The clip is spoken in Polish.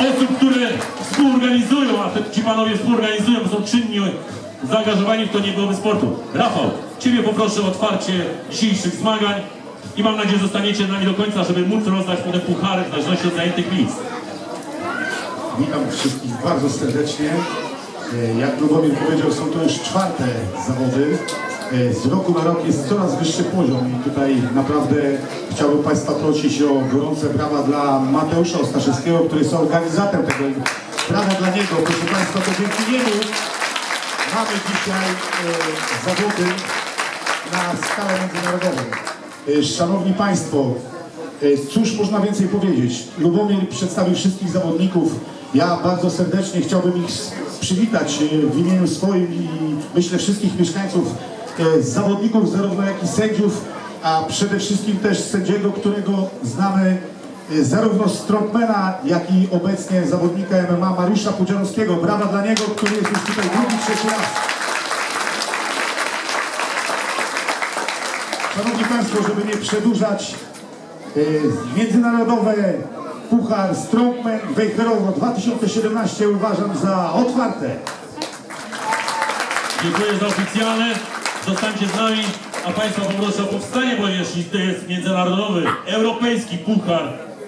osób, które współorganizują, a ci panowie współorganizują, są czynni zaangażowani w to nie sportu. Rafał, Ciebie poproszę o otwarcie dzisiejszych zmagań i mam nadzieję, że zostaniecie nami do końca, żeby móc rozdać potem puchary w zależności od zajętych miejsc. Witam wszystkich bardzo serdecznie. E, Jak Lubomir powiedział, są to już czwarte zawody. E, Z roku na rok jest coraz wyższy poziom i tutaj naprawdę chciałbym Państwa prosić o gorące brawa dla Mateusza Ostaszewskiego, który jest organizatorem tego. Brawa dla niego. Proszę Państwa, to dzięki niemu mamy dzisiaj e, zawody na skalę międzynarodową. E, Szanowni Państwo, cóż można więcej powiedzieć? Lubomir przedstawił wszystkich zawodników. Ja bardzo serdecznie chciałbym ich przywitać w imieniu swoim i myślę wszystkich mieszkańców, zawodników zarówno jak i sędziów, a przede wszystkim też sędziego, którego znamy e, zarówno z strongmana, jak i obecnie zawodnika MMA Mariusza Pudzianowskiego. Brawa dla niego, który jest już tutaj drugi, trzeci raz. Szanowni Państwo, żeby nie przedłużać, y, międzynarodowe Puchar Strongman Wejherowo 2017 uważam za otwarte. Dziękuję za oficjalne. Zostańcie z nami, a Państwa poproszę o powstanie, ponieważ to jest międzynarodowy, europejski puchar